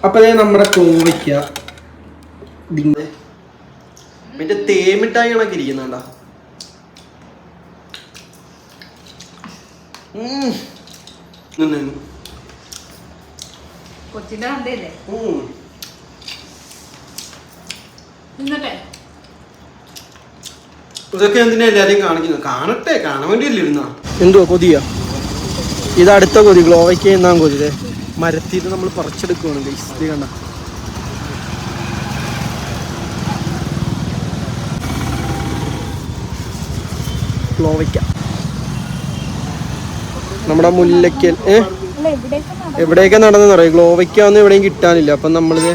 അപ്പൊ ദേ നമ്മുടെ കോവയ്ക്ക. മറ്റേ തേമിട്ടായി കണക്ക് ഇരിക്കുന്നുണ്ടോ? കൊച്ചിന്റെ കണ്ടല്ലേ നിന്നട്ടെ. ഇതൊക്കെ എന്തിനാ എല്ലാരെയും കാണിക്കുന്നു കാണട്ടെ കാണാൻ വേണ്ടിയല്ലേ ഇരുന്നാ? എന്തോ കൊതിയ? ഇത് അടുത്ത കൊതി ഗ്ലോവയ്ക്ക് എന്നാ കൊതി ദേ മരത്തിൽ നമ്മൾ പറിച്ചെടുക്കുവാണ് ഇസ്തി ഇത് കണ്ട? ഗ്ലോവയ്ക്ക നമ്മുടെ മുല്ലയ്ക്കൽ ഏ? എവിടെയൊക്കെ നടന്നെന്ന് പറയാം ഗ്ലോവയ്ക്ക ഒന്നും എവിടെയും കിട്ടാനില്ല. അപ്പം നമ്മളിത്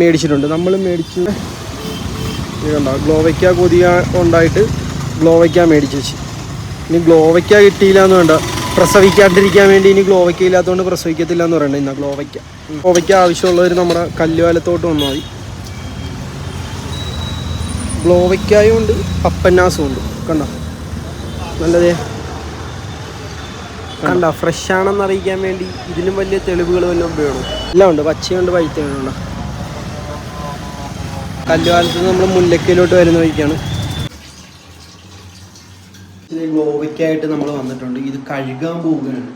മേടിച്ചിട്ടുണ്ട്. നമ്മൾ മേടിച്ചു. ഇത് കണ്ടോ? ഗ്ലോവയ്ക്ക കൊതിയ ഉണ്ടായിട്ട് ഗ്ലോവയ്ക്ക മേടിച്ച് വെച്ച്. ഇനി ഗ്ലോവയ്ക്ക കിട്ടിയില്ല എന്ന് വേണ്ട. പ്രസവിക്കാണ്ടിരിക്കാൻ വേണ്ടി ഇനി ഗ്ലോവയ്ക്ക ഇല്ലാത്തതുകൊണ്ട് പ്രസവിക്കത്തില്ല എന്ന് പറയണ്ട ഇന്ന ഗ്ലോവയ്ക്ക. ഗ്ലോവയ്ക്ക ആവശ്യമുള്ളവർ നമ്മുടെ കല്ലുവാലത്തോട്ട് വന്നാൽ മതി. ഗ്ലോവയ്ക്കായും ഉണ്ട് പപ്പന്നാസും ഉണ്ട്. കണ്ടോ? നല്ലതേ. കണ്ട? ഫ്രഷ് ആണെന്ന് അറിയിക്കാൻ വേണ്ടി ഇതിലും വലിയ തെളിവുകൾ വല്ലതും വേണം? എല്ലാം ഉണ്ട്. പച്ചയുണ്ട് കണ്ടോ കല്ലുകാലത്ത് നമ്മൾ മുല്ലക്കയിലോട്ട് വരുന്ന വഴിക്കാണ്. ഗ്ലോവയ്ക്കായിട്ട് നമ്മൾ വന്നിട്ടുണ്ട്. ഇത് കഴുകാൻ പോവുകയാണ്.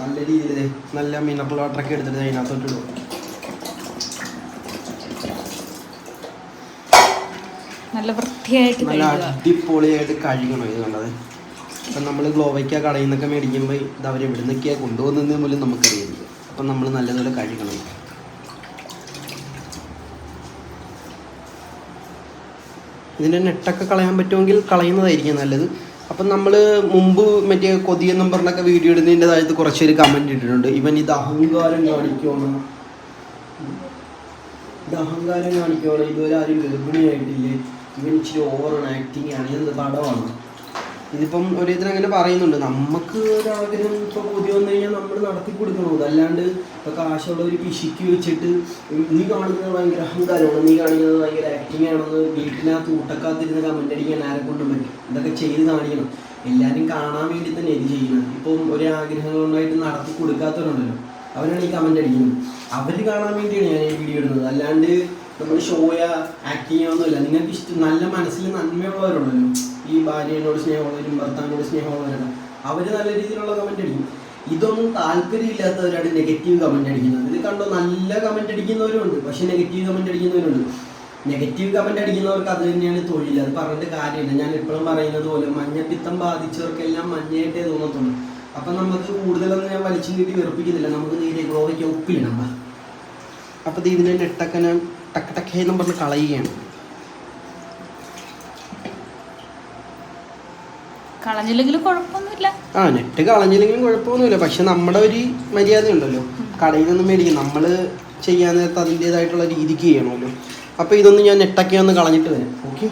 നല്ല രീതിയിൽ നല്ല മിനറൽ വാട്ടർ ഒക്കെ എടുത്തിട്ട് അതിനകത്തോട്ട് ഇടും. നല്ല വൃത്തിയായിട്ട് നല്ല അടിപൊളിയായിട്ട് കഴുകണം ഇത് കണ്ടത് അപ്പം നമ്മൾ ഗ്ലോവയ്ക്ക കടയിൽ നിന്നൊക്കെ മേടിക്കുമ്പോൾ ഇത് അവർ എവിടെ നിന്നൊക്കെയാണ് കൊണ്ടുപോകുന്നതെന്ന് പോലും നമുക്കറിയില്ല. അപ്പം നമ്മൾ നല്ലതുപോലെ കഴുകണം. ഇതിന്റെ നെട്ടൊക്കെ കളയാൻ പറ്റുമെങ്കിൽ കളയുന്നതായിരിക്കും നല്ലത്. അപ്പം നമ്മൾ മുമ്പ് മറ്റേ കൊതിയെന്നും പറഞ്ഞൊക്കെ വീഡിയോ ഇടുന്നതിന്റെ താഴത്ത് കുറച്ച് പേര് കമന്റ് ഇട്ടിട്ടുണ്ട്. ഇവൻ ഇത് അഹങ്കാരം കാണിക്കുമെന്ന് ഇത് അഹങ്കാരം കാണിക്കുവാണ്. ഇതുവരെ ആരും ഗർഭിണിയായിട്ടില്ലേ? ഇവൻ ഇച്ചിരി ഓവറാണ് ആക്ടിങ് ആണ്. ഇതെന്ത് പടമാണ്? ഇതിപ്പം ഓരോരുത്തർ അങ്ങനെ പറയുന്നുണ്ട്. നമുക്ക് ഒരാഗ്രഹം ഇപ്പോൾ പുതിയ വന്നു കഴിഞ്ഞാൽ നമ്മൾ നടത്തി കൊടുക്കണം. അതല്ലാണ്ട് ഇപ്പോൾ കാശുള്ള ഒരു പിശിക്ക് വെച്ചിട്ട് നീ കാണുന്നത് ഭയങ്കര അഹങ്കാരമാണ്. നീ കാണിക്കുന്നത് ഭയങ്കര ആക്ടിങ് ആണെന്ന് വീട്ടിനകത്ത് ഊട്ടക്കാത്തിരുന്ന് കമന്റ് അടിക്കാൻ ആരെ കൊണ്ടും പറ്റും. ഇതൊക്കെ ചെയ്ത് കാണിക്കണം. എല്ലാവരും കാണാൻ വേണ്ടി തന്നെ ഇത് ചെയ്യുന്നത്. ഇപ്പം ഒരു ആഗ്രഹം കൊണ്ടായിട്ട് നടത്തി കൊടുക്കാത്തവരുണ്ടല്ലോ. അവരാണ് ഈ കമന്റ് അടിക്കുന്നത്. അവർ കാണാൻ വേണ്ടിയാണ് ഞാൻ ഈ വീഡിയോ ഇടുന്നത്. അല്ലാണ്ട് നമ്മൾ ഷോയ ആക്ട് ചെയ്യാനൊന്നുമില്ല നിങ്ങൾക്ക് ഇഷ്ടം നല്ല മനസ്സിൽ നന്മയുള്ളവരുണ്ടല്ലോ. ഈ ഭാര്യയോട് സ്നേഹമുള്ളവരും ഭർത്താവിനോട് സ്നേഹമുള്ളവരാണ് അവർ നല്ല രീതിയിലുള്ള കമന്റ് അടിക്കും. ഇതൊന്നും താല്പര്യമില്ലാത്തവരാണ് നെഗറ്റീവ് കമന്റ് അടിക്കുന്നത്. ഇത് കണ്ടോ? നല്ല കമന്റ് അടിക്കുന്നവരുണ്ട് പക്ഷെ നെഗറ്റീവ് കമന്റ് അടിക്കുന്നവരുണ്ട്. നെഗറ്റീവ് കമന്റ് അടിക്കുന്നവർക്ക് അത് തന്നെയാണ് തൊഴിൽ അത് പറഞ്ഞിട്ട് കാര്യമില്ല. ഞാൻ എപ്പോഴും പറയുന്നത് പോലെ മഞ്ഞപ്പിത്തം ബാധിച്ചവർക്കെല്ലാം മഞ്ഞയായിട്ടേ തോന്നത്തുള്ളൂ. അപ്പം നമുക്ക് കൂടുതലൊന്നും ഞാൻ വലിച്ചു കിട്ടി വെറുപ്പിക്കുന്നില്ല. നമുക്ക് നേരെ ഗ്ലോവയ്ക്ക് ഉപ്പിലിടാം വാ. അപ്പം ഇതിന്റെ നെട്ടൊക്കെ ടക്ക് ടക്കേ എന്നും പറഞ്ഞ് കളയുകയാണ്. കളഞ്ഞില്ലെങ്കിലും കുഴപ്പമൊന്നുമില്ല. ആ നെറ്റ് കളഞ്ഞില്ലെങ്കിലും കുഴപ്പമൊന്നുമില്ല. പക്ഷെ നമ്മുടെ ഒരു മര്യാദ ഉണ്ടല്ലോ കടയിൽ നിന്നും മേടിക്കും. നമ്മൾ ചെയ്യാൻ നേരത്ത് അതിന്റേതായിട്ടുള്ള രീതിക്ക് ചെയ്യണമല്ലോ. അപ്പോൾ ഇതൊന്നും ഞാൻ നെട്ടൊക്കെ ഒന്ന് കളഞ്ഞിട്ട് വരാം. ഓക്കെ?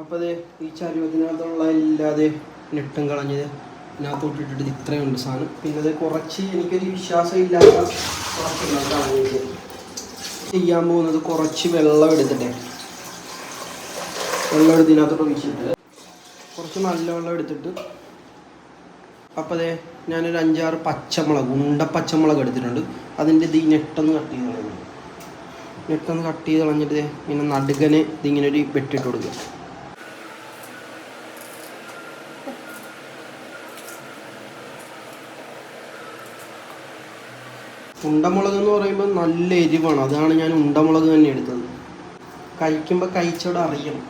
അപ്പോൾ അതെ ഈ ചരുവത്തിനകത്തുള്ള ഇല്ലാതെ നെട്ടും കളഞ്ഞത് ഇതിനകത്തോട്ട് ഇട്ടിട്ട് ഇത്രയുണ്ട് സാധനം. പിന്നെ അത് കുറച്ച് എനിക്കൊരു വിശ്വാസം ഇല്ലാത്ത കുറച്ചുണ്ടാവും കളഞ്ഞിട്ട്. ചെയ്യാൻ പോകുന്നത് കുറച്ച് വെള്ളം എടുത്തിട്ടെ. വെള്ളം എടുത്ത് ഇതിനകത്തോട്ട് ഒഴിച്ചിട്ട്. കുറച്ച് നല്ല വെള്ളം എടുത്തിട്ട് അപ്പോൾ അതെ ഞാനൊരു അഞ്ചാറ് പച്ചമുളക് ഉണ്ട പച്ചമുളക് എടുത്തിട്ടുണ്ട്. അതിന്റെ ഇത് ഞെട്ടെന്ന് കട്ട് ചെയ്ത് കളയുന്നു ഞെട്ടെന്ന് കട്ട് ചെയ്ത് കളഞ്ഞിട്ട് ഇങ്ങനെ നടുകനെ ഇതിങ്ങനെ ഒരു വെട്ടിട്ട് കൊടുക്കുക. ഉണ്ടമുളക് എന്ന് പറയുമ്പോൾ നല്ല എരിവാണ്. അതാണ് ഞാൻ ഉണ്ടമുളക് തന്നെ എടുത്തത്. കഴിക്കുമ്പോൾ കഴിച്ചോടെ അറിയണം.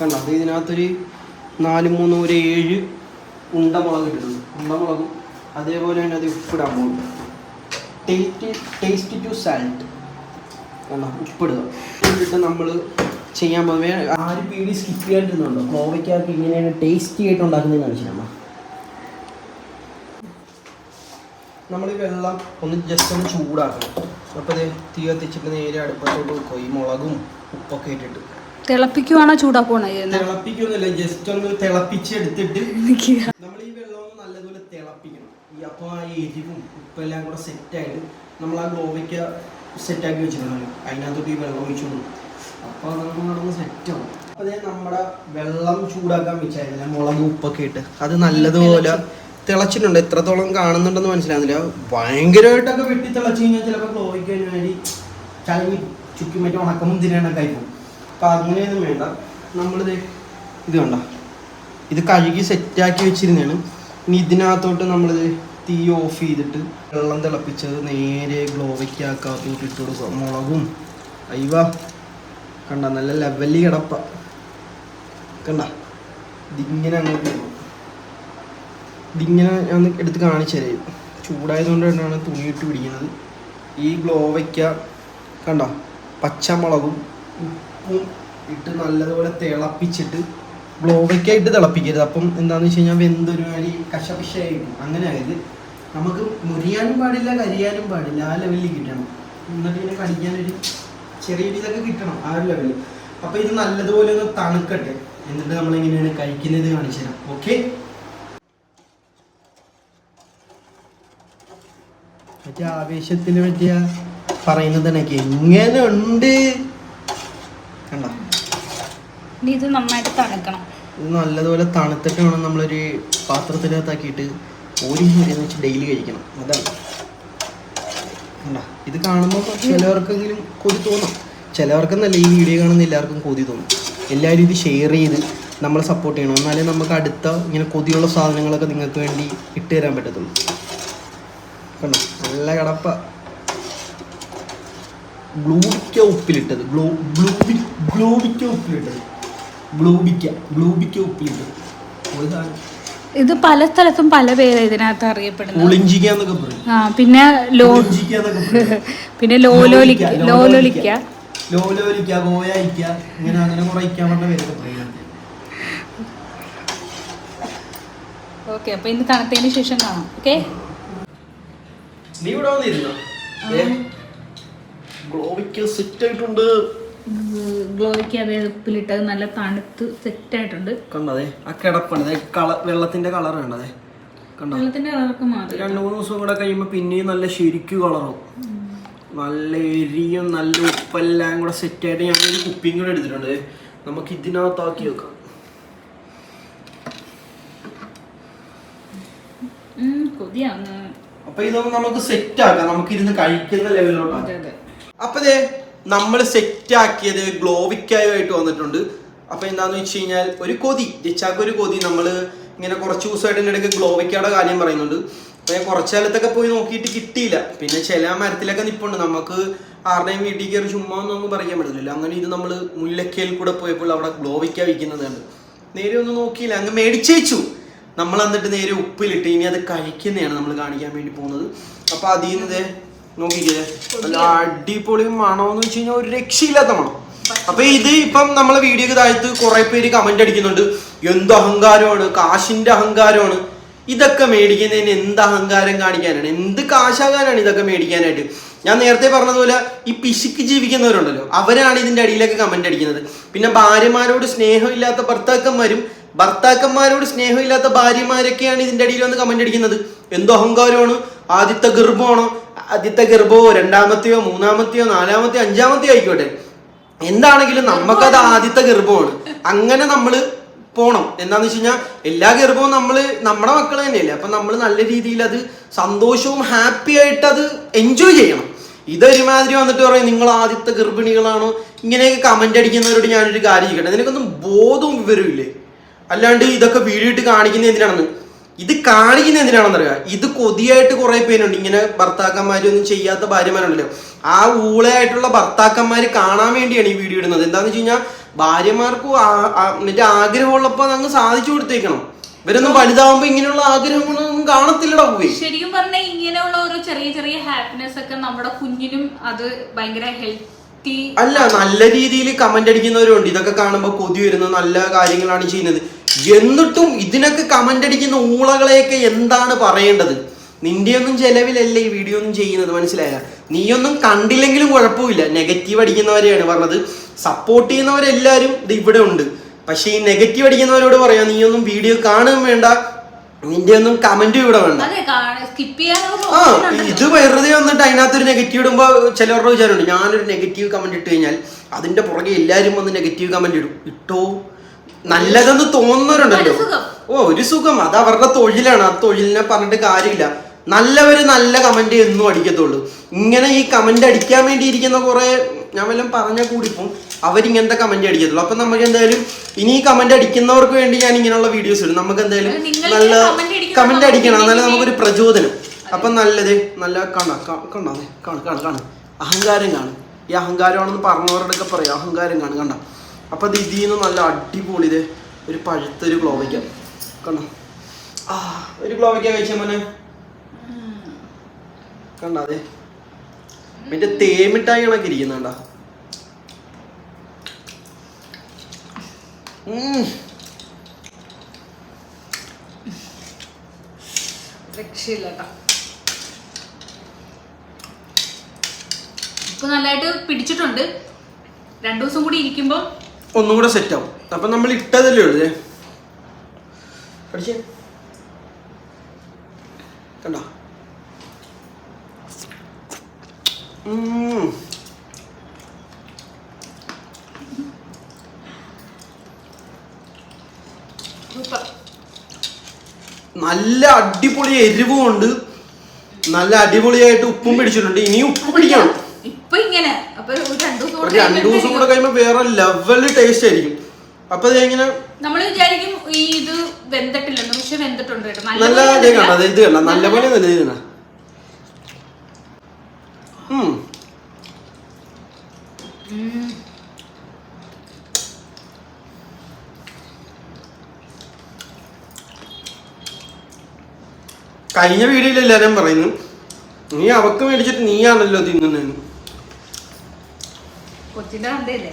കണ്ട? അത് ഇതിനകത്തൊരു നാല് മൂന്ന് ഒരു ഏഴ് ഉണ്ടമുളക് ഇട്ടിട്ടുണ്ട്. ഉണ്ടമുളകും അതേപോലെ തന്നെ അത് ഉപ്പിടാൻ പോകും ടേസ്റ്റ് ടേസ്റ്റ് ടു സാൽട്ട് കണ്ട? ഉപ്പിടുക. ഉപ്പിട്ടിട്ട് നമ്മൾ ചെയ്യാൻ പോകുമ്പേ ആര് പീടി സ്കിപ്പ് ചെയ്യാണ്ടിരുന്നുണ്ടോ? കോവയ്ക്കൊക്കെ ഇങ്ങനെയാണ് ടേസ്റ്റി ആയിട്ട് ഉണ്ടാക്കുന്നതെന്ന് കാണിച്ചിട്ടാ നമ്മൾ ഈ വെള്ളം ഒന്ന് ജസ്റ്റ് ഒന്ന് ചൂടാക്കണം. അപ്പോൾ ഇത് തീ കത്തിച്ചിട്ട് നേരെ അടുപ്പത്തോട്ട് വെക്കുക ഈ മുളകും ഉപ്പൊക്കെ ഇട്ടിട്ട്. തിളപ്പിക്കുവാണോ ചൂടാക്കുവാണോ തിളപ്പിക്കൊന്നുമില്ല ജസ്റ്റ് ഒന്ന് തിളപ്പിച്ചെടുത്തിട്ട് നമ്മൾ ഈ വെള്ളം ഒന്ന് നല്ലതുപോലെ തിളപ്പിക്കണം. ഈ അപ്പോൾ ആ എരിവും ഉപ്പെല്ലാം കൂടെ സെറ്റായിട്ട് നമ്മൾ ആ ഗോവയ്ക്ക സെറ്റാക്കി വെച്ചിട്ടുണ്ടല്ലോ അതിനകത്തോട്ട് ഈ വെള്ളം ഒഴിച്ചു കൊടുക്കും. അപ്പോൾ അതൊന്നും നടന്ന് സെറ്റാവും അപ്പോൾ അതേ നമ്മുടെ വെള്ളം ചൂടാക്കാൻ വെച്ചായിരുന്നു. മുളക് ഉപ്പൊക്കെ ഇട്ട്. അത് നല്ലതുപോലെ തിളച്ചിട്ടുണ്ട്. എത്രത്തോളം കാണുന്നുണ്ടെന്ന് മനസ്സിലാകുന്നില്ല ഭയങ്കരമായിട്ടൊക്കെ വെട്ടി തിളച്ച് കഴിഞ്ഞാൽ ചിലപ്പോൾ ക്ലോയ്ക്ക് കഴിഞ്ഞാൽ ചളങ്ങി ചുക്കി മറ്റേ ഉണക്കമും തിരിയണൊക്കെ പോകും അപ്പം അങ്ങനെയൊന്നും വേണ്ട. നമ്മളിത് ഇത് കണ്ട? ഇത് കഴുകി സെറ്റാക്കി വെച്ചിരുന്നതാണ്. ഇനി ഇതിനകത്തോട്ട് നമ്മളിത് തീ ഓഫ് ചെയ്തിട്ട് വെള്ളം തിളപ്പിച്ചത് നേരെ ഗ്ലോവയ്ക്കകത്തോട്ട് ഇട്ട് കൊടുക്കുക. മുളകും അയ്യ കണ്ട? നല്ല ലെവലിൽ കിടപ്പ. കണ്ട? ഇതിങ്ങനെ അങ്ങോട്ട്. ഇതിങ്ങനെ ഞാൻ എടുത്ത് കാണിച്ചു തരാം. ചൂടായതുകൊണ്ട് തന്നെയാണ് തുണി ഇട്ട് പിടിക്കുന്നത്. ഈ ഗ്ലോവയ്ക്ക കണ്ട? പച്ചമുളകും ഉപ്പും ഇട്ട് നല്ലതുപോലെ തിളപ്പിച്ചിട്ട് ഗ്ലോവയ്ക്ക ഇട്ട് തിളപ്പിക്കരുത്. അപ്പം എന്താണെന്ന് വെച്ച് കഴിഞ്ഞാൽ വെന്തൊരു മാതിരി കശപിശയായിരിക്കും അങ്ങനെ ആയത് നമുക്ക് മുറിയാനും പാടില്ല കരിയാനും പാടില്ല. ആ ലെവലിൽ കിട്ടണം. എന്നിട്ട് ഇങ്ങനെ കടിക്കാനൊരു ചെറിയ ഇതൊക്കെ കിട്ടണം ആ ഒരു ലെവലിൽ അപ്പോൾ ഇത് നല്ലതുപോലെ ഒന്ന് തണുക്കട്ടെ. എന്നിട്ട് നമ്മൾ എങ്ങനെയാണ് കഴിക്കുന്നത് കാണിച്ചു തരാം. ഓക്കെ ആവേശത്തിന് പറ്റിയ പറയുന്നതിനൊക്കെ എങ്ങനെ ഉണ്ട് കണ്ട? ഇനി ഇത് നന്നായിട്ട് തണുക്കണം. ഇത് നല്ലതുപോലെ തണുത്തിട്ട് വേണം നമ്മളൊരു പാത്രത്തിനകത്താക്കിയിട്ട് ഒരു എന്ന് വെച്ച് ഡെയിലി കഴിക്കണം. അതാണ്. കണ്ട? ഇത് കാണുമ്പോൾ ചിലവർക്കെങ്കിലും കൊതി തോന്നും. ചിലവർക്കെന്നല്ല ഈ വീഡിയോ കാണുന്ന എല്ലാവർക്കും കൊതി തോന്നും. എല്ലാവരും ഇത് ഷെയർ ചെയ്ത് നമ്മളെ സപ്പോർട്ട് ചെയ്യണം. എന്നാലേ നമുക്ക് അടുത്ത ഇങ്ങനെ കൊതിയുള്ള സാധനങ്ങളൊക്കെ നിങ്ങൾക്ക് വേണ്ടി ഇട്ട് തരാൻ പറ്റത്തുള്ളൂ. കണ്ടോ നല്ല കടപ്പ. ഗ്ലൂബിക്ക ഉപ്പിലിട്ടത്. ഗ്ലൂ ഗ്ലൂബി ഗ്ലൂബിക്ക ഉപ്പിലിട്ടത്. ഗ്ലൂബിക്ക ഗ്ലൂബിക്ക ഉപ്പിലിട്ടത്. ഇത് പല സ്ഥലത്തും പല പേര് ഇതിനകത്ത് അറിയപ്പെടുന്നത്. ആ പിന്നെ ലോ പിന്നെ ലോലോലിക്ക ലോലോലിക്ക ലോലോലിക്ക. ഗോയായിക്ക ഇങ്ങനെ അങ്ങനെ കുറെ പേരൊക്കെ ഓക്കെ അപ്പൊ ഇന്ന് തണുത്തതിന് ശേഷം കാണാം. ഓക്കെ? നീ ഇവിടെ വന്നിരുന്നോ? ഗ്ലോബിക്ക സെറ്റ് ആയിട്ടുണ്ട്. ഗ്ലോവിക്ക് അത് ഉപ്പിലിട്ടത് നല്ല തണുത്ത് സെറ്റ് ആയിട്ടുണ്ട്. കണ്ടതേ ആ കിടപ്പാണ്. കളർ വെള്ളത്തിന്റെ കളർ വേണ്ടതേ കണ്ടോ? വെള്ളത്തിന്റെ കളറൊക്കെ മാറി. രണ്ട് മൂന്ന് ദിവസം കൂടെ കഴിയുമ്പോൾ പിന്നെയും നല്ല ശരിക്കും കളറും നല്ല എരിയും നല്ല ഉപ്പെല്ലാം കൂടെ സെറ്റ് ആയിട്ട് ഞാൻ ഒരു കുപ്പിയും കൂടെ എടുത്തിട്ടുണ്ട്. നമുക്ക് ഇതിനകത്താക്കി വെക്കാം. കൊതിയാവുന്നു അപ്പൊ ഇതൊന്നും നമുക്ക് സെറ്റ് ആക്കാം. നമുക്ക് ഇരുന്ന് കഴിക്കുന്ന ലെവലിലോട്ടാണ് അപ്പൊ ദേ നമ്മൾ സെറ്റ് ആക്കിയത് ഗ്ലോവിക്കായുമായിട്ട് വന്നിട്ടുണ്ട്. അപ്പൊ എന്താന്ന് വെച്ച് കഴിഞ്ഞാൽ ഒരു കൊതി. ജച്ചാക്ക് ഒരു കൊതി. നമ്മൾ ഇങ്ങനെ കുറച്ച് ദിവസമായിട്ട് എന്റെ ഇടയ്ക്ക് ഗ്ലോവിക്കയുടെ കാര്യം പറയുന്നുണ്ട്. അപ്പൊ ഞാൻ കുറച്ച് കാലത്തൊക്കെ പോയി നോക്കിയിട്ട് കിട്ടിയില്ല. പിന്നെ ചില മരത്തിലൊക്കെ നിപ്പുണ്ട്. നമുക്ക് ആരുടെയും വീട്ടിൽ കയറി ചുമ്മാ ഒന്നും പറയാൻ പറ്റില്ല അങ്ങനെ ഇത് നമ്മൾ മുല്ലക്കയിൽ കൂടെ പോയപ്പോൾ അവിടെ ഗ്ലോവിക്ക വിൽക്കുന്നത് കണ്ട് നേരെ ഒന്നും നോക്കിയില്ല. അങ്ങ് മേടിച്ചേച്ചു. നമ്മൾ എന്നിട്ട് നേരെ ഉപ്പിലിട്ട് ഇനി അത് കഴിക്കുന്നതാണ് നമ്മൾ കാണിക്കാൻ വേണ്ടി പോകുന്നത്. അപ്പൊ അതിൽ നിന്ന് നോക്കിക്കേ നല്ല അടിപൊളി മണമെന്ന് വെച്ച് കഴിഞ്ഞാൽ ഒരു രക്ഷയില്ലാത്ത മണം. അപ്പൊ ഇത് ഇപ്പം നമ്മളെ വീഡിയോക്ക് താഴത്ത് കുറെ പേര് കമന്റ് അടിക്കുന്നുണ്ട്. എന്ത് അഹങ്കാരമാണ്? കാശിന്റെ അഹങ്കാരമാണ്. ഇതൊക്കെ മേടിക്കുന്നതിന് എന്ത് അഹങ്കാരം കാണിക്കാനാണ്? എന്ത് കാശാകാനാണ് ഇതൊക്കെ മേടിക്കാനായിട്ട്? ഞാൻ നേരത്തെ പറഞ്ഞതുപോലെ ഈ പിശുക്ക് ജീവിക്കുന്നവരുണ്ടല്ലോ അവരാണ് ഇതിന്റെ അടിയിലൊക്കെ കമന്റ് അടിക്കുന്നത്. പിന്നെ ഭാര്യമാരോട് സ്നേഹമില്ലാത്ത ഭർത്താക്കന്മാരും ഭർത്താക്കന്മാരോട് സ്നേഹമില്ലാത്ത ഭാര്യമാരൊക്കെയാണ് ഇതിന്റെ അടിയിൽ വന്ന് കമന്റ് അടിക്കുന്നത്. എന്തോ അഹങ്കാരമാണ്. ആദ്യത്തെ ഗർഭമാണോ? ആദ്യത്തെ ഗർഭമോ രണ്ടാമത്തെയോ? മൂന്നാമത്തെയോ? നാലാമത്തെയോ? അഞ്ചാമത്തെയോ ആയിക്കോട്ടെ. എന്താണെങ്കിലും നമുക്കത് ആദ്യത്തെ ഗർഭമാണ്. അങ്ങനെ നമ്മൾ പോണം. എന്താന്ന് വെച്ച് കഴിഞ്ഞാൽ എല്ലാ ഗർഭവും നമ്മൾ നമ്മുടെ മക്കൾ തന്നെയല്ലേ. അപ്പൊ നമ്മൾ നല്ല രീതിയിൽ അത് സന്തോഷവും ഹാപ്പി ആയിട്ട് അത് എൻജോയ് ചെയ്യണം. ഇതൊരുമാതിരി വന്നിട്ട് പറയും നിങ്ങൾ ആദ്യത്തെ ഗർഭിണികളാണോ? ഇങ്ങനെയൊക്കെ കമന്റ് അടിക്കുന്നവരോട് ഞാനൊരു കാര്യം ചെയ്യട്ടെ നിനക്കൊന്നും ബോധവും വിവരവും ഇല്ലേ? അല്ലാണ്ട് ഇതൊക്കെ വീഡിയോ ഇട്ട് കാണിക്കുന്നത് എന്തിനാണെന്ന്? ഇത് കാണിക്കുന്ന എന്തിനാണെന്നറിയാം ഇത് കൊതിയായിട്ട് കുറെ പേരുണ്ട്. ഇങ്ങനെ ഭർത്താക്കന്മാരൊന്നും ചെയ്യാത്ത ഭാര്യമാരുണ്ടല്ലോ. ആ ഊളയായിട്ടുള്ള ഭർത്താക്കന്മാർ കാണാൻ വേണ്ടിയാണ് ഈ വീഡിയോ ഇടുന്നത്. എന്താന്ന് വെച്ച് കഴിഞ്ഞാൽ ഭാര്യമാർക്ക് എന്നിട്ട് ആഗ്രഹമുള്ളപ്പോ അങ്ങ് സാധിച്ചു കൊടുത്തേക്കണം. ഇവരൊന്നും വലുതാവുമ്പോ ഇങ്ങനെയുള്ള ആഗ്രഹങ്ങളൊന്നും കാണത്തില്ലടാ പോയി. ശരിക്കും പറഞ്ഞാൽ ഇങ്ങനെയുള്ള ഓരോ ചെറിയ ചെറിയ ഹാപ്പിനെസ് ഒക്കെ നമ്മുടെ കുഞ്ഞിനും അത് ഭയങ്കര ഹെൽത്തി അല്ല നല്ല രീതിയിൽ കമന്റ് അടിക്കുന്നവരുണ്ട്. ഇതൊക്കെ കാണുമ്പോൾ കൊതി വരുന്ന നല്ല കാര്യങ്ങളാണ് ചെയ്യുന്നത്. എന്നിട്ടും ഇതിനൊക്കെ കമന്റ് അടിക്കുന്ന ഊളകളെയൊക്കെ എന്താണ് പറയേണ്ടത്? നിന്റെ ഒന്നും ചെലവിലല്ല ഈ വീഡിയോ ഒന്നും ചെയ്യുന്നത് മനസ്സിലായ? നീയൊന്നും കണ്ടില്ലെങ്കിലും കുഴപ്പമില്ല. നെഗറ്റീവ് അടിക്കുന്നവരെയാണ് പറഞ്ഞത്. സപ്പോർട്ട് ചെയ്യുന്നവരെല്ലാവരും ഇത് ഇവിടെ ഉണ്ട്. പക്ഷെ ഈ നെഗറ്റീവ് അടിക്കുന്നവരോട് പറയാം നീയൊന്നും വീഡിയോ കാണുകയും വേണ്ട. നിന്റെ ഒന്നും കമന്റ് ഇവിടെ വേണ്ട. ആ ഇത് വെറുതെ വന്നിട്ട് അതിനകത്തൊരു നെഗറ്റീവ് ഇടുമ്പോ ചിലവരുടെ വിചാരമുണ്ട്. ഞാനൊരു നെഗറ്റീവ് കമന്റ് ഇട്ട് കഴിഞ്ഞാൽ അതിന്റെ പുറകെ എല്ലാരും വന്ന് നെഗറ്റീവ് കമന്റ് ഇടും. ഇട്ടോ? നല്ലതെന്ന് തോന്നുന്നവരുണ്ടല്ലോ. ഓ ഒരു സുഖം. അത് അവരുടെ തൊഴിലാണ്. ആ തൊഴിലിനെ പറഞ്ഞിട്ട് കാര്യമില്ല. നല്ലവര് നല്ല കമന്റ് എന്നും അടിക്കത്തുള്ളൂ. ഇങ്ങനെ ഈ കമന്റ് അടിക്കാൻ വേണ്ടി ഇരിക്കുന്ന കുറെ ഞാൻ വല്ലതും പറഞ്ഞ കൂടിപ്പം അവരിങ്ങനത്തെ കമന്റ് അടിക്കത്തുള്ളൂ. അപ്പൊ നമുക്ക് എന്തായാലും ഇനി കമന്റ് അടിക്കുന്നവർക്ക് വേണ്ടി ഞാൻ ഇങ്ങനെയുള്ള വീഡിയോസ് ഇടും. നമുക്ക് എന്തായാലും നല്ല കമന്റ് അടിക്കണം. എന്നാലും നമുക്കൊരു പ്രചോദനം. അപ്പൊ നല്ലത് നല്ല കാണാം. കണ്ടാ? കാണ കാണ കാണ. അഹങ്കാരം കാണും. ഈ അഹങ്കാരമാണെന്ന് പറഞ്ഞവരോടൊക്കെ പറയാം. അഹങ്കാരം കാണും കണ്ട? അപ്പൊ അത് ഇതിൽ നിന്ന് നല്ല അടിപൊളി ഇത് ഒരു പഴുത്തൊരു ഗ്ലോവയ്ക്ക കണ്ട? ആ ഒരു ഗ്ലോവയ്ക്ക കഴിച്ച മോനെ. കണ്ട? അതെ. മറ്റേ തേമിട്ടായി കണക്ക് രക്ഷയില്ല കേട്ടോ. ഇപ്പൊ നല്ലതായിട്ട് പിടിച്ചിട്ടുണ്ട്. രണ്ടു ദിവസം കൂടി ഇരിക്കുമ്പോ ഒന്നും കൂടെ സെറ്റ് ആവും. അപ്പൊ നമ്മൾ ഇട്ടതല്ലേ ഉള്ളു പഠിച്ചേ കണ്ട സൂപ്പർ നല്ല അടിപൊളി എരിവും ഉണ്ട് നല്ല അടിപൊളിയായിട്ട് ഉപ്പും പിടിച്ചിട്ടുണ്ട്. ഇനി ഉപ്പ് പിടിക്കണം. ഇപ്പൊ ഇങ്ങനെ. രണ്ടു ദിവസം കൂടി കഴിയുമ്പോ വേറെ ലെവൽ ടേസ്റ്റ് ആയിരിക്കും. അപ്പൊ ഇങ്ങനെ എങ്ങനെ നമ്മൾ വിചാരിക്കും ഈ ഇത് വെന്തിട്ടില്ലെന്ന് പക്ഷെ വെന്തിട്ടുണ്ട് നല്ല പോലെ ഇത് നല്ല ഇത് കഴിഞ്ഞ വീഡിയോയിൽ എല്ലാരും പറയുന്നു നീ അവക്ക് മേടിച്ചിട്ട് നീയാണല്ലോ തിന്നുന്നതെന്ന് കൊച്ചിന്റെ കണ്ടല്ലേ?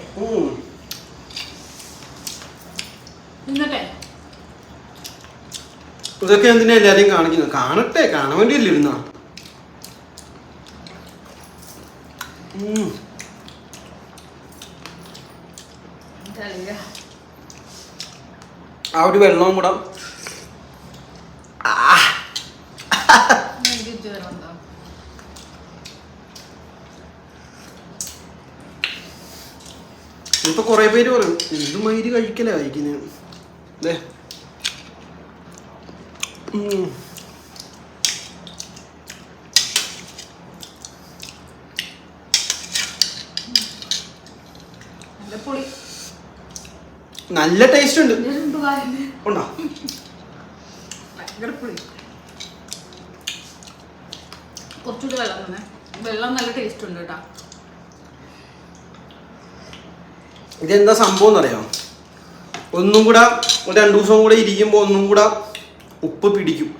ഇതൊക്കെ എന്തിനാ എല്ലാരെയും കാണിക്കുന്നു? കാണട്ടെ കാണാൻ വേണ്ടിയല്ലേ ഇരുന്ന. ആ ഒരു വെള്ളവും കൂടെ. ആ, ഇത് വേണമെന്തോ? ഇപ്പൊ കൊറേ പേര് പറയും എന്ത് മയിര് കഴിക്കല കഴിക്കുന്നത്. നല്ല ടേസ്റ്റ് ഉണ്ട്? ഉണ്ടോ ഭയങ്കര പുളി കുറച്ചുകൂടി വെള്ളം തന്നെ. വെള്ളം നല്ല ടേസ്റ്റ് ഉണ്ട് കേട്ടോ. ഇതെന്താ സംഭവം എന്നറിയാം? ഒന്നും കൂടെ ഒരു രണ്ടു ദിവസം കൂടെ ഇരിക്കുമ്പോൾ ഒന്നും കൂടെ ഉപ്പ് പിടിക്കും.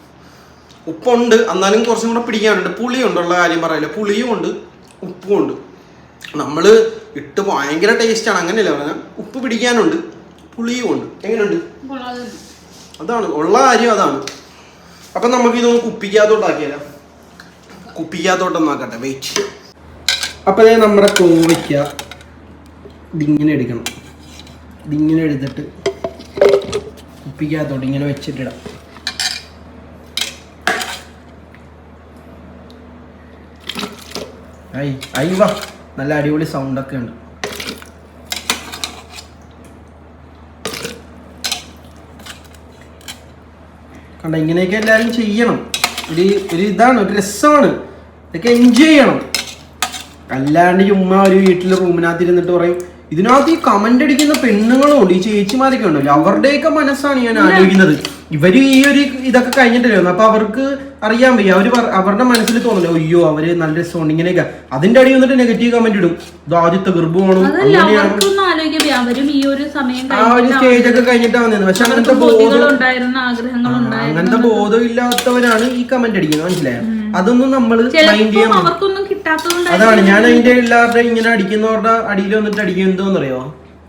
ഉപ്പുണ്ട് എന്നാലും കുറച്ചും കൂടെ പിടിക്കാനുണ്ട്. പുളിയുണ്ടുള്ള കാര്യം പറയില്ല. പുളിയും ഉണ്ട് ഉപ്പും ഉണ്ട്. നമ്മൾ ഇട്ട് ഭയങ്കര ടേസ്റ്റാണ് അങ്ങനെയല്ല പറഞ്ഞാൽ ഉപ്പ് പിടിക്കാനുണ്ട് പുളിയും ഉണ്ട്. എങ്ങനെയുണ്ട്? അതാണ്. ഉള്ള കാര്യം അതാണ്. അപ്പം നമുക്ക് ഇതൊന്ന് കുപ്പിക്കകത്തോട്ടാക്കിയാലോ കുപ്പിക്കകത്തോട്ടൊന്നാക്കട്ടെ വെയിറ്റ് അപ്പോൾ ദേ നമ്മുടെ കോവയ്ക്ക ഇതിങ്ങനെ എടുക്കണം. ഇതിങ്ങനെ എടുത്തിട്ട് കുപ്പിക്കാത്തോട്ട് ഇങ്ങനെ വെച്ചിട്ടിടാം. ഐ ഐ വാ. നല്ല അടിപൊളി സൗണ്ടൊക്കെ ഉണ്ട്. കണ്ട ഇങ്ങനെയൊക്കെ എല്ലാവരും ചെയ്യണം. ഒരു ഒരു ഇതാണ് ഒരു രസമാണ്. ഇതൊക്കെ എൻജോയ് ചെയ്യണം. അല്ലാണ്ട് ചുമ്മാ ഒരു വീട്ടിൽ റൂമിനകത്ത് ഇരുന്നിട്ട് പറയും ഇതിനകത്ത് ഈ കമന്റ് അടിക്കുന്ന പെണ്ണുങ്ങളും ഉണ്ട് ഈ ചേച്ചിമാരൊക്കെ ഉണ്ടല്ലോ അവരുടെയൊക്കെ മനസ്സാണ് ഞാൻ ആലോചിക്കുന്നത്. ഇവർ ഈ ഒരു ഇതൊക്കെ കഴിഞ്ഞിട്ടില്ലായിരുന്നു അപ്പൊ അവർക്ക് അറിയാൻ വയ്യ. അവർ അവരുടെ മനസ്സിൽ തോന്നല്ലോ അയ്യോ അവർ നല്ല രസമുണ്ട് ഇങ്ങനെയൊക്കെ. അതിന്റെ അടി വന്നിട്ട് നെഗറ്റീവ് കമന്റ് ഇടും. ഇത് ആദ്യത്തെ ഗർഭമാണോ ആ ഒരു സ്റ്റേജ് ഒക്കെ കഴിഞ്ഞിട്ടാ വന്നത് പക്ഷെ അങ്ങനത്തെ ബോധം ഇല്ലാത്തവരാണ് അങ്ങനത്തെ ബോധമില്ലാത്തവരാണ് ഈ കമന്റ് അടിക്കുന്നത്. മനസ്സിലായോ? അതൊന്നും നമ്മൾ മൈൻഡ് ചെയ്യാൻ അതാണ്. ഞാൻ അതിന്റെ എല്ലാവരുടെ ഇങ്ങനെ അടിക്കുന്നവരുടെ അടിയിൽ വന്നിട്ട് അടിക്കും എന്തോന്നറിയോ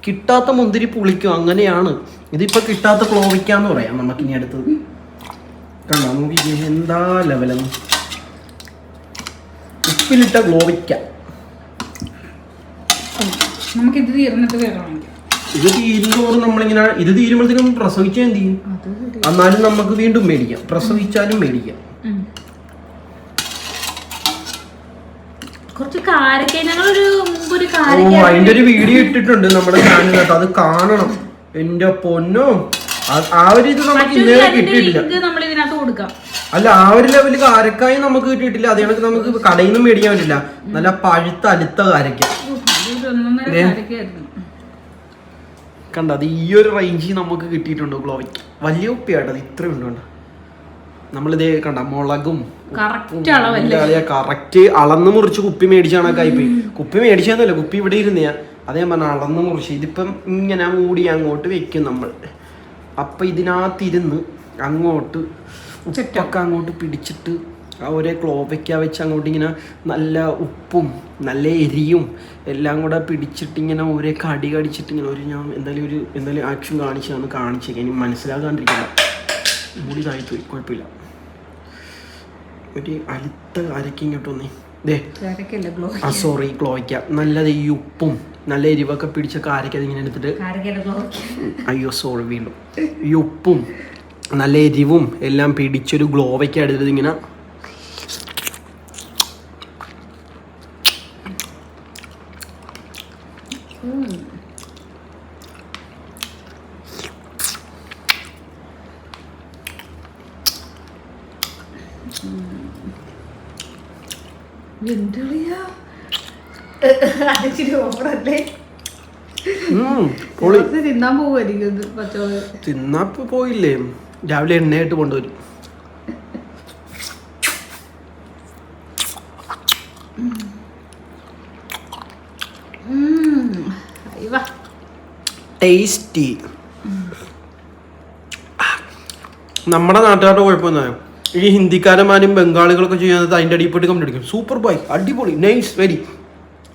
കിട്ടാത്ത മുന്തിരി പുളിക്കും. അങ്ങനെയാണ്. ഇതിപ്പോ കിട്ടാത്ത ക്ലോവിക്കാന്ന് പറയാം നമുക്ക് ഇനി അടുത്തത്. കണ്ടോ? നമുക്ക് എന്താ ലെവലെന്ന് ഉപ്പിലിട്ട ഗ്ലോവിക്ക തീർന്നിട്ട് വരണമെങ്കിൽ ഇത് തീരുന്നതോറും നമ്മളിങ്ങനെ ഇത് തീരുമ്പോഴത്തേക്കും പ്രസവിച്ചാൽ എന്ത് ചെയ്യും? എന്നാലും നമുക്ക് വീണ്ടും മേടിക്കാം. പ്രസവിച്ചാലും മേടിക്കാം. കുറച്ച് കാരക്ക ഞങ്ങളൊരു മുമ്പ് ഒരു ഓ കാരക്ക അതിന്റെ ഒരു വീഡിയോ ഇട്ടിട്ടുണ്ട് നമ്മുടെ ചാനലിനകത്ത് അത് കാണണം. എന്റെ പൊന്നോ. ആ- ഒരു ഇത് നമുക്ക് ഇന്നലെ കിട്ടിയിട്ടില്ല. നമ്മൾ ഇതിനകത്ത് കൊടുക്കാം. അല്ല ആ ഒരു ലെവലിൽ കാരക്കായി നമുക്ക് കിട്ടിയിട്ടില്ല. അതേ കണക്ക് നമുക്ക് കടയിൽ നിന്നും മേടിക്കാൻ പറ്റില്ല നല്ല പഴുത്ത അലുത്ത കാരക്ക. കണ്ട അത് ഈ ഒരു റേഞ്ചിൽ നമുക്ക് കിട്ടിയിട്ടുണ്ട് ഗ്ലോവയ്ക്ക് വലിയ ഉപ്പിയാട്ടത് ഇത്രയും ഉണ്ട് നമ്മളിതേ കണ്ട മുളകും കറക്റ്റ് അളവല്ലേ? കറക്റ്റ് അളന്ന് മുറിച്ച് കുപ്പി മേടിച്ചാണ് കൈപ്പോയി കുപ്പി മേടിച്ചതല്ല കുപ്പി ഇവിടെ ഇരുന്നയാ അതേ പറഞ്ഞ അളന്ന് മുറിച്ച്. ഇതിപ്പം ഇങ്ങനെ മൂടി അങ്ങോട്ട് വെക്കും നമ്മൾ അപ്പം ഇതിനകത്തിരുന്ന് അങ്ങോട്ട് ഉപ്പൊക്കെ അങ്ങോട്ട് പിടിച്ചിട്ട് ആ ഒരേ ക്ലോവയ്ക്ക വെച്ച് അങ്ങോട്ട് ഇങ്ങനെ നല്ല ഉപ്പും നല്ല എരിയും എല്ലാം കൂടെ പിടിച്ചിട്ട് ഇങ്ങനെ ഒരേ കടി കടിച്ചിട്ട് ഇങ്ങനെ ഒരു ഞാൻ എന്തായാലും ഒരു എന്തായാലും ആക്ഷൻ കാണിച്ചാണ് കാണിച്ചേക്കാം. ഇനി മൂടി മുടി താഴ്ത്തുപോയി കുഴപ്പമില്ല. ഒരു അലുത്ത അരക്കി ഇങ്ങോട്ട് വന്നേ. ആ സോറി ഗ്ലോയ്ക്ക നല്ലത് ഈ ഉപ്പും നല്ല എരിവൊക്കെ പിടിച്ച കാരക്ക അതിങ്ങനെ എടുത്തിട്ട്. അയ്യോ സോറി വീണ്ടും. ഈ ഉപ്പും നല്ല എരിവും എല്ലാം പിടിച്ചൊരു ഗ്ലോവയ്ക്ക് എടുത്തിട്ട് ഇങ്ങനെ എന്തുളിയാ അടിച്ചിട്ട് ഓവറല്ലേ ഉം, പൊളി ഇത് തിന്നാൻ പോവായിരിക്കും ഇത് പച്ചമുളക്. തിന്നാ പോയില്ലേ? രാവിലെ എണ്ണയായിട്ട് കൊണ്ടുവരും. ടേസ്റ്റി. നമ്മുടെ നാട്ടുകാരുടെ കുഴപ്പമെന്നായോ ഈ ഹിന്ദിക്കാരന്മാരും ബംഗാളികളൊക്കെ ചെയ്യുന്നത് അതിന്റെ അടിപ്പെട്ട് കമ്പനി അടിക്കും. സൂപ്പർ ബോയ് അടിപൊളി നൈസ് വെരി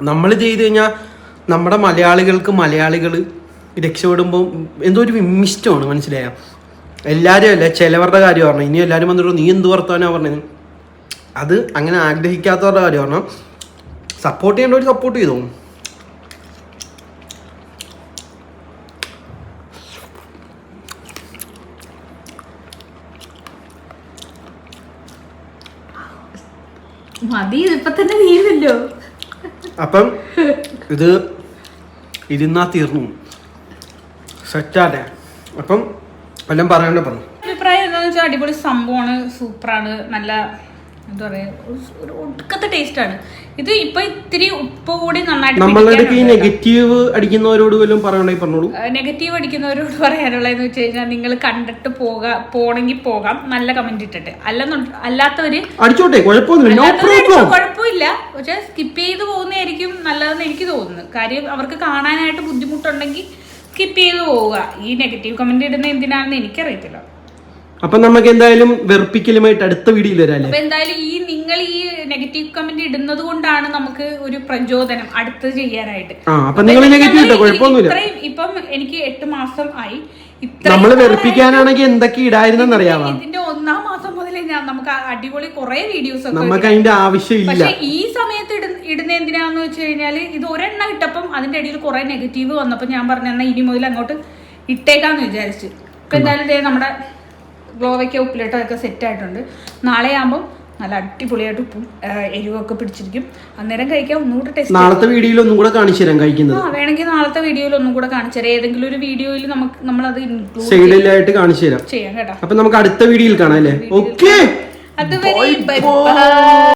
നമ്മൾ ചെയ്ത് കഴിഞ്ഞാൽ നമ്മുടെ മലയാളികൾക്ക് മലയാളികൾ രക്ഷപ്പെടുമ്പോൾ എന്തോ ഒരു വിമിഷ്ടമാണ് മനസ്സിലായ? എല്ലാവരും അല്ല ചിലവരുടെ കാര്യം പറഞ്ഞു ഇനി എല്ലാവരും വന്നിട്ട് നീ എന്ത് വർത്താനാണ് പറഞ്ഞത്? അത് അങ്ങനെ ആഗ്രഹിക്കാത്തവരുടെ കാര്യം പറഞ്ഞു സപ്പോർട്ട് ചെയ്യേണ്ടവർ സപ്പോർട്ട് ചെയ്തു? മതി ഇപ്പൊ തന്നെ തീരുമല്ലോ അപ്പം ഇത് ഇരുന്നാ തീർന്നു. സെറ്റാട്ടെ അപ്പം എല്ലാം പറയാണ്ട് പറഞ്ഞു. അഭിപ്രായം എന്താണെന്ന് വെച്ചാൽ അടിപൊളി സംഭവമാണ് സൂപ്പറാണ് നല്ല എന്താ പറയുക ഒരു- ഒടുക്കത്തെ ടേസ്റ്റ് ആണ്. ഇത് ഇപ്പൊ ഇത്തിരി ഉപ്പ് കൂടി നന്നായിട്ട് ഈ. നെഗറ്റീവ് അടിക്കുന്നവരോട് വല്ലതും പറഞ്ഞോളൂ. നെഗറ്റീവ് അടിക്കുന്നവരോട് പറയാനുള്ളതെന്ന് വെച്ച് കഴിഞ്ഞാൽ നിങ്ങൾ കണ്ടിട്ട് പോകാ പോണെങ്കിൽ പോകാം നല്ല കമന്റ് ഇട്ടിട്ട്. അല്ലെന്നു അല്ലാത്തവര് അടിച്ചോട്ടെ കുഴപ്പമില്ല. പക്ഷെ സ്കിപ്പ് ചെയ്ത് പോകുന്നതായിരിക്കും നല്ലതെന്ന് എനിക്ക് തോന്നുന്നു. കാര്യം അവർക്ക് കാണാനായിട്ട് ബുദ്ധിമുട്ടുണ്ടെങ്കിൽ സ്കിപ്പ് ചെയ്ത് പോവുക. ഈ നെഗറ്റീവ് കമന്റ് ഇടുന്ന എന്തിനാണെന്ന് എനിക്കറിയത്തില്ല. അപ്പൊ നമുക്ക് എന്തായാലും വെറുപ്പിക്കലുമായിട്ട് അടുത്ത വീഡിയോയിൽ വരാം അല്ലേ അപ്പൊ എന്തായാലും ഈ നിങ്ങൾ ഈ നെഗറ്റീവ് കമന്റ് ഇടുന്നത് കൊണ്ടാണ് നമുക്ക് ഒരു പ്രചോദനം അടുത്തത് ചെയ്യാനായിട്ട്. ഇത്രയും ഇപ്പം എനിക്ക് എട്ട് മാസം ആയി. നമ്മൾ വെറുപ്പിക്കാനാണെങ്കിൽ എന്തൊക്കെ ഇടായിരുന്നെന്ന് അറിയാമോ ഇതിന്റെ ഒന്നാം മാസം മുതലേ ഞാൻ നമുക്ക് അടിപൊളി കുറെ വീഡിയോസ് ഒക്കെ നമുക്ക് അതിന്റെ ആവശ്യമില്ല. പക്ഷെ ഈ സമയത്ത് ഇടുന്ന എന്തിനാന്ന് വെച്ച് കഴിഞ്ഞാൽ ഇത് ഒരെണ്ണം ഇട്ടപ്പം അതിന്റെ ഇടയിൽ കുറെ നെഗറ്റീവ് വന്നപ്പോൾ ഞാൻ പറഞ്ഞു എന്നാൽ ഇനി മുതൽ അങ്ങോട്ട് ഇട്ടേക്കാന്ന് വിചാരിച്ചു. ഇപ്പൊ എന്തായാലും ഇതേ നമ്മുടെ ഗ്ലോവയ്ക്ക ഉപ്പിലിട്ടതൊക്കെ സെറ്റ് ആയിട്ടുണ്ട്. നാളെ ആകുമ്പോൾ നല്ല അടിപൊളിയായിട്ട് ഉപ്പും എരിവൊക്കെ പിടിച്ചിരിക്കും. അന്നേരം കഴിക്കാൻ ഒന്നുകൂടെ ടേസ്റ്റ് നാളത്തെ വീഡിയോയിൽ ഒന്നും കൂടെ കാണിച്ചു തരാം കഴിക്കുന്നത്. ആ വേണമെങ്കിൽ നാളത്തെ വീഡിയോയിൽ ഒന്നും കൂടെ കാണിച്ചു തരാം. ഏതെങ്കിലും ഒരു വീഡിയോയിൽ നമുക്ക് നമ്മളത് ഇൻക്ലൂഡ് സൈഡിലായിട്ട് കാണിച്ചു തരാം. ചെയ്യാം. കേട്ടോ. അപ്പൊ നമുക്ക് അടുത്ത വീഡിയോയിൽ കാണാം അല്ലേ? ഓക്കെ അതുവരെ